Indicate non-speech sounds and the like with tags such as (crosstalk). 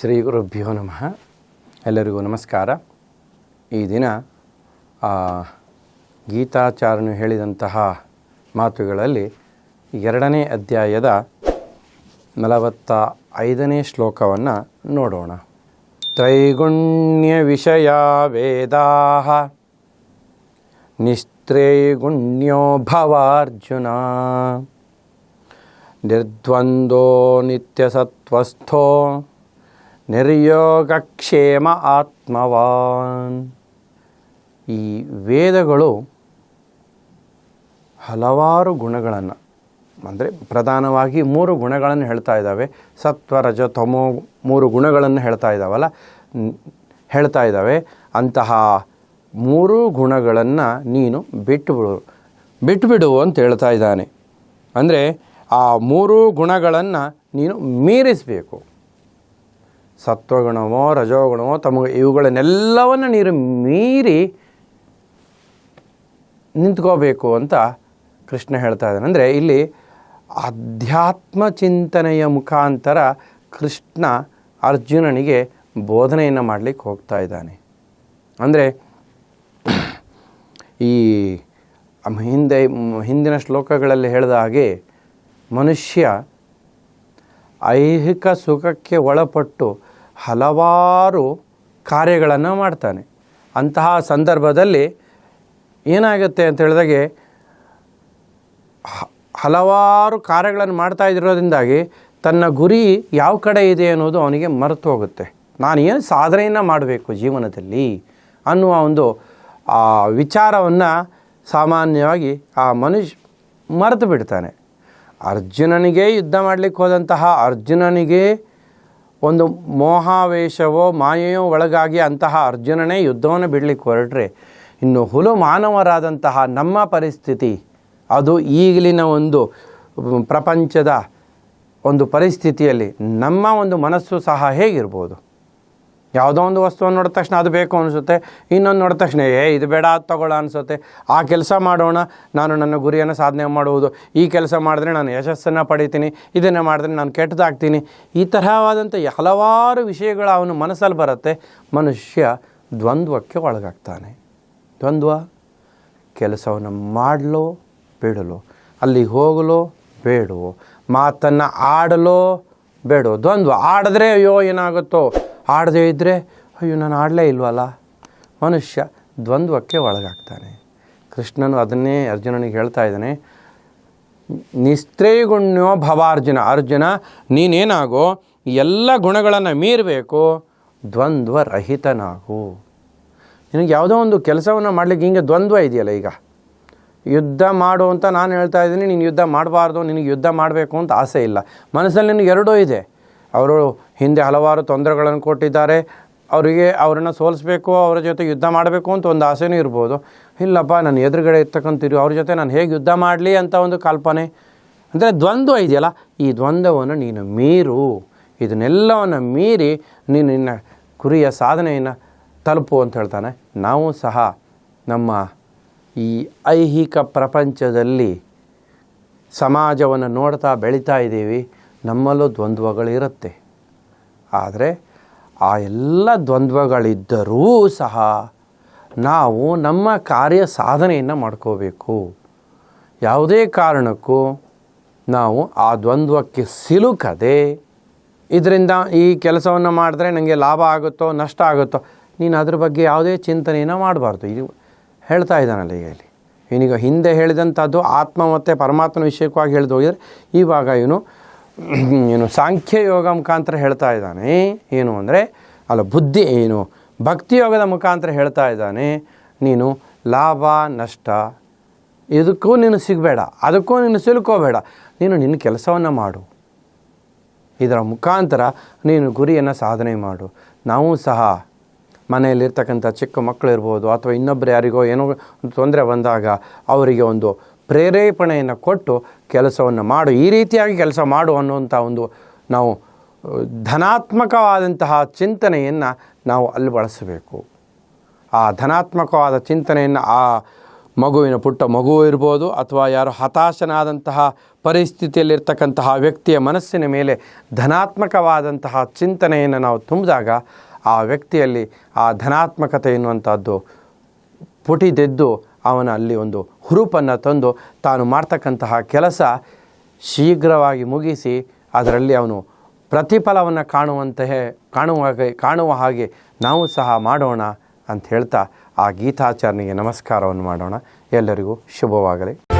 ಶ್ರೀ ಗುರುಭ್ಯೋ ನಮಃ. ಎಲ್ಲರಿಗೂ ನಮಸ್ಕಾರ. ಈ ದಿನ ಗೀತಾಚಾರ್ಯನು ಹೇಳಿದಂತಹ ಮಾತುಗಳಲ್ಲಿ ಎರಡನೇ ಅಧ್ಯಾಯದ ನಲವತ್ತ ಐದನೇ ಶ್ಲೋಕವನ್ನು ನೋಡೋಣ. ತ್ರೈಗುಣ್ಯ ವಿಷಯ ವೇದಾ ನಿಸ್ತ್ರೈಗುಣ್ಯೋ ಭವಾರ್ಜುನ. ನಿರ್ದ್ವಂದ್ವೋ ನಿತ್ಯಸತ್ವಸ್ಥೋ ನಿರ್ಯೋಗಕ್ಷೇಮ ಆತ್ಮವಾನ್. ಈ ವೇದಗಳು ಹಲವಾರು ಗುಣಗಳನ್ನು, ಅಂದರೆ ಪ್ರಧಾನವಾಗಿ ಮೂರು ಗುಣಗಳನ್ನು ಹೇಳ್ತಾ ಇದ್ದಾವೆ. ಸತ್ವ, ರಜ, ತಮೋ ಮೂರು ಗುಣಗಳನ್ನು ಹೇಳ್ತಾ ಇದ್ದಾವಲ್ಲ? ಹೇಳ್ತಾ ಇದ್ದಾವೆ. ಅಂತಹ ಮೂರು ಗುಣಗಳನ್ನು ನೀನು ಬಿಟ್ಟುಬಿಡು ಬಿಟ್ಟುಬಿಡು ಅಂತ ಹೇಳ್ತಾ ಇದ್ದಾನೆ. ಅಂದರೆ ಆ ಮೂರು ಗುಣಗಳನ್ನು ನೀನು ಮೀರಿಸಬೇಕು. ಸತ್ವಗುಣವೋ, ರಜೋಗುಣವೋ ತಮೋ ಇವುಗಳನ್ನೆಲ್ಲವನ್ನು ನೀರು ಮೀರಿ ನಿಂತ್ಕೋಬೇಕು ಅಂತ ಕೃಷ್ಣ ಹೇಳ್ತಾ ಇದ್ದಾನೆ. ಅಂದರೆ ಇಲ್ಲಿ ಅಧ್ಯಾತ್ಮ ಚಿಂತನೆಯ ಮುಖಾಂತರ ಕೃಷ್ಣ ಅರ್ಜುನನಿಗೆ ಬೋಧನೆಯನ್ನು ಮಾಡಲಿಕ್ಕೆ ಹೋಗ್ತಾ ಇದ್ದಾನೆ. ಅಂದರೆ ಈ ಹಿಂದೆ, ಹಿಂದಿನ ಶ್ಲೋಕಗಳಲ್ಲಿ ಹೇಳಿದ ಹಾಗೆ ಮನುಷ್ಯ ಐಹಿಕ ಸುಖಕ್ಕೆ ಒಳಪಟ್ಟು ಹಲವಾರು ಕಾರ್ಯಗಳನ್ನು ಮಾಡ್ತಾನೆ. ಅಂತಹ ಸಂದರ್ಭದಲ್ಲಿ ಏನಾಗುತ್ತೆ ಅಂತ ಹೇಳಿದಾಗೆ ಹಲವಾರು ಕಾರ್ಯಗಳನ್ನು ಮಾಡ್ತಾ ಇದ್ದಿರೋದ್ರಿಂದಾಗಿ ತನ್ನ ಗುರಿ ಯಾವ ಕಡೆ ಇದೆ ಅನ್ನೋದು ಅವನಿಗೆ ಮರೆತು ಹೋಗುತ್ತೆ. ನಾನು ಏನು ಸಾಧನೆಯನ್ನು ಮಾಡಬೇಕು ಜೀವನದಲ್ಲಿ ಅನ್ನುವ ಒಂದು, ಆ, ವಿಚಾರವನ್ನು ಸಾಮಾನ್ಯವಾಗಿ ಆ ಮನುಷ್ಯ ಮರೆತು ಬಿಡ್ತಾನೆ. ಅರ್ಜುನನಿಗೆ ಯುದ್ಧ ಮಾಡಲಿಕ್ಕೆ ಹೋದಂತಹ ಅರ್ಜುನನಿಗೆ ಒಂದು ಮೋಹಾವೇಶವೋ ಮಾಯೆಯೋ ಒಳಗಾಗಿ ಅಂತಹ ಅರ್ಜುನನೇ ಯುದ್ಧವನ್ನು ಬಿಡಲಿಕ್ಕೆ ಹೊರಟ್ರೆ, ಇನ್ನು ಹುಲು ಮಾನವರಾದಂತಹ ನಮ್ಮ ಪರಿಸ್ಥಿತಿ, ಅದು ಈಗಲಿನ ಒಂದು ಪ್ರಪಂಚದ ಒಂದು ಪರಿಸ್ಥಿತಿಯಲ್ಲಿ ನಮ್ಮ ಒಂದು ಮನಸ್ಸು ಸಹ ಹೇಗಿರ್ಬೋದು? ಯಾವುದೋ ಒಂದು ವಸ್ತುವನ್ನು ನೋಡಿದ ತಕ್ಷಣ ಅದು ಬೇಕು ಅನಿಸುತ್ತೆ. ಇನ್ನೊಂದು ನೋಡಿದ ತಕ್ಷಣ, ಏ, ಇದು ಬೇಡ, ಅದು ತಗೊಳ್ಳೋ ಅನಿಸುತ್ತೆ. ಆ ಕೆಲಸ ಮಾಡೋಣ. ನಾನು ನನ್ನ ಗುರಿಯನ್ನು ಸಾಧನೆ ಮಾಡುವುದು. ಈ ಕೆಲಸ ಮಾಡಿದ್ರೆ ನಾನು ಯಶಸ್ಸನ್ನು ಪಡಿತೀನಿ. ಇದನ್ನು ಮಾಡಿದ್ರೆ ನಾನು ಕೆಟ್ಟದಾಗ್ತೀನಿ. ಈ ತರಹವಾದಂಥ ಹಲವಾರು ವಿಷಯಗಳು ಅವನು ಮನಸ್ಸಲ್ಲಿ ಬರುತ್ತೆ. ಮನುಷ್ಯ ದ್ವಂದ್ವಕ್ಕೆ ಒಳಗಾಗ್ತಾನೆ. ದ್ವಂದ್ವ, ಕೆಲಸವನ್ನು ಮಾಡಲೋ, ಬೇಡಲೋ. ಅಲ್ಲಿ ಹೋಗಲೋ, ಬೇಡವೋ. ಮಾತನ್ನು ಆಡಲೋ ಬೇಡೋ ದ್ವಂದ್ವ ಆಡಿದ್ರೆ ಅಯ್ಯೋ ಏನಾಗುತ್ತೋ? ಆಡದೇ ಇದ್ದರೆ ಅಯ್ಯೋ, ನಾನು ಆಡಲೇ ಇಲ್ವಲ್ಲ? ಮನುಷ್ಯ ದ್ವಂದ್ವಕ್ಕೆ ಒಳಗಾಗ್ತಾನೆ. ಕೃಷ್ಣನು ಅದನ್ನೇ ಅರ್ಜುನನಿಗೆ ಹೇಳ್ತಾ ಇದ್ದಾನೆ, ನಿಸ್ತ್ರೈಗುಣ್ಯೋ ಭವಾರ್ಜುನ, ಅರ್ಜುನ, ನೀನೇನಾಗೋ, ಎಲ್ಲ ಗುಣಗಳನ್ನು ಮೀರಬೇಕು ದ್ವಂದ್ವ ರಹಿತನಾಗು ನಿನಗೆ ಯಾವುದೋ ಒಂದು ಕೆಲಸವನ್ನು ಮಾಡಲಿಕ್ಕೆ ಹಿಂಗೆ ದ್ವಂದ್ವ ಇದೆಯಲ್ಲ ಈಗ? ಯುದ್ಧ ಮಾಡು ಅಂತ ನಾನು ಹೇಳ್ತಾ ಇದ್ದೀನಿ, ನೀನು ಯುದ್ಧ ಮಾಡಬಾರ್ದು, ನಿನಗೆ ಯುದ್ಧ ಮಾಡಬೇಕು ಅಂತ ಆಸೆ ಇಲ್ಲ. ಮನಸ್ಸಲ್ಲಿ ನಿನಗೆ ಎರಡೂ ಇದೆ. ಅವರು ಹಿಂದೆ ಹಲವಾರು ತೊಂದರೆಗಳನ್ನು ಕೊಟ್ಟಿದ್ದಾರೆ. ಅವರಿಗೆ ಅವರನ್ನು ಸೋಲಿಸ್ಬೇಕು, ಅವರ ಜೊತೆ ಯುದ್ಧ ಮಾಡಬೇಕು ಅಂತ ಒಂದು ಆಸೆನೂ ಇರ್ಬೋದು. ಇಲ್ಲಪ್ಪ ನಾನು ಎದುರುಗಡೆ ಇರ್ತಕ್ಕಂಥ ಅವ್ರ ಜೊತೆ ನಾನು ಹೇಗೆ ಯುದ್ಧ ಮಾಡಲಿ ಅಂತ ಒಂದು ಕಲ್ಪನೆ. ಅಂದರೆ ದ್ವಂದ್ವ ಇದೆಯಲ್ಲ, ಈ ದ್ವಂದ್ವವನ್ನು ನೀನು ಮೀರು. ಇದನ್ನೆಲ್ಲವನ್ನು ಮೀರಿ ನೀನು ನಿನ್ನ ಗುರಿಯ ಸಾಧನೆಯನ್ನು ತಲುಪು ಅಂತ ಹೇಳ್ತಾನೆ. ನಾವು ಸಹ ನಮ್ಮ ಈ ಐಹಿಕ ಪ್ರಪಂಚದಲ್ಲಿ ಸಮಾಜವನ್ನು ನೋಡ್ತಾ ಬೆಳೀತಾ ಇದ್ದೀವಿ. ನಮ್ಮಲ್ಲೂ ದ್ವಂದ್ವಗಳಿರುತ್ತೆ. ಆದರೆ ಆ ಎಲ್ಲ ದ್ವಂದ್ವಗಳಿದ್ದರೂ ಸಹ ನಾವು ನಮ್ಮ ಕಾರ್ಯ ಸಾಧನೆಯನ್ನು ಮಾಡ್ಕೋಬೇಕು. ಯಾವುದೇ ಕಾರಣಕ್ಕೂ ನಾವು ಆ ದ್ವಂದ್ವಕ್ಕೆ ಸಿಲುಕದೆ ಇದರಿಂದ ಈ ಕೆಲಸವನ್ನು ಮಾಡಿದ್ರೆ ನನಗೆ ಲಾಭ ಆಗುತ್ತೋ, ನಷ್ಟ ಆಗುತ್ತೋ, ನೀನು ಅದ್ರ ಬಗ್ಗೆ ಯಾವುದೇ ಚಿಂತನೆಯನ್ನು ಮಾಡಬಾರ್ದು. ಇದು ಹೇಳ್ತಾ ಇದ್ದಾನಲ್ಲ ಈಗ ಇಲ್ಲಿ. ಇವನೀಗ ಹಿಂದೆ ಹೇಳಿದಂಥದ್ದು ಆತ್ಮ ಮತ್ತು ಪರಮಾತ್ಮನ ವಿಷಯವಾಗಿ ಹೇಳಿದೋಗಿದರೆ ಇವಾಗ ಇವನು (clears throat) ಏನು ಸಾಂಖ್ಯ ಯೋಗ ಮುಖಾಂತರ ಹೇಳ್ತಾ ಇದ್ದಾನೆ. ಏನು ಅಂದರೆ, ಅಲ್ಲ, ಬುದ್ಧಿ ಏನು? ಭಕ್ತಿ ಯೋಗದ ಮುಖಾಂತರ ಹೇಳ್ತಾ ಇದ್ದಾನೆ. ನೀನು ಲಾಭ, ನಷ್ಟ, ಇದಕ್ಕೂ ನೀನು ಸಿಗಬೇಡ. ಅದಕ್ಕೂ ನೀನು ಸಿಲುಕೋಬೇಡ. ನೀನು ನಿನ್ನ ಕೆಲಸವನ್ನು ಮಾಡು. ಇದರ ಮುಖಾಂತರ ನೀನು ಗುರಿಯನ್ನು ಸಾಧನೆ ಮಾಡು. ನಾವು ಸಹ ಮನೆಯಲ್ಲಿರ್ತಕ್ಕಂಥ ಚಿಕ್ಕ ಮಕ್ಕಳು ಇರ್ಬೋದು ಅಥವಾ ಇನ್ನೊಬ್ಬರು ಯಾರಿಗೋ ಏನೋ ತೊಂದರೆ ಬಂದಾಗ ಅವರಿಗೆ ಒಂದು ಪ್ರೇರೇಪಣೆಯನ್ನು ಕೊಟ್ಟು ಕೆಲಸವನ್ನು ಮಾಡು. ಈ ರೀತಿಯಾಗಿ ಕೆಲಸ ಮಾಡು ಅನ್ನುವಂಥ ಒಂದು ನಾವು, ಧನಾತ್ಮಕವಾದಂತಹ ಚಿಂತನೆಯನ್ನು ನಾವು ಅಲ್ಲಿ ಬಳಸಬೇಕು. ಆ ಧನಾತ್ಮಕವಾದ ಚಿಂತನೆಯನ್ನು ಆ ಮಗುವಿನ ಪುಟ್ಟ ಮಗು ಇರ್ಬೋದು, ಅಥವಾ ಯಾರು ಹತಾಶನಾದಂತಹ ಪರಿಸ್ಥಿತಿಯಲ್ಲಿರ್ತಕ್ಕಂತಹ ವ್ಯಕ್ತಿಯ ಮನಸ್ಸಿನ ಮೇಲೆ ಧನಾತ್ಮಕವಾದಂತಹ ಚಿಂತನೆಯನ್ನು ನಾವು ತುಂಬಿದಾಗ ಆ ವ್ಯಕ್ತಿಯಲ್ಲಿ ಆ ಧನಾತ್ಮಕತೆ ಎನ್ನುವಂಥದ್ದು ಪುಟಿದೆದ್ದು ಅವನ ಅಲ್ಲಿ ಒಂದು ಹುರುಪನ್ನು ತಂದು ತಾನು ಮಾಡ್ತಕ್ಕಂತಹ ಕೆಲಸ ಶೀಘ್ರವಾಗಿ ಮುಗಿಸಿ ಅದರಲ್ಲಿ ಅವನು ಪ್ರತಿಫಲವನ್ನು ಕಾಣುವಂತಹ ಕಾಣುವ ಹಾಗೆ ಕಾಣುವ ಹಾಗೆ ನಾವು ಸಹ ಮಾಡೋಣ ಅಂತ ಹೇಳ್ತಾ ಆ ಗೀತಾಚರಣೆಗೆ ನಮಸ್ಕಾರವನ್ನು ಮಾಡೋಣ. ಎಲ್ಲರಿಗೂ ಶುಭವಾಗಲಿ.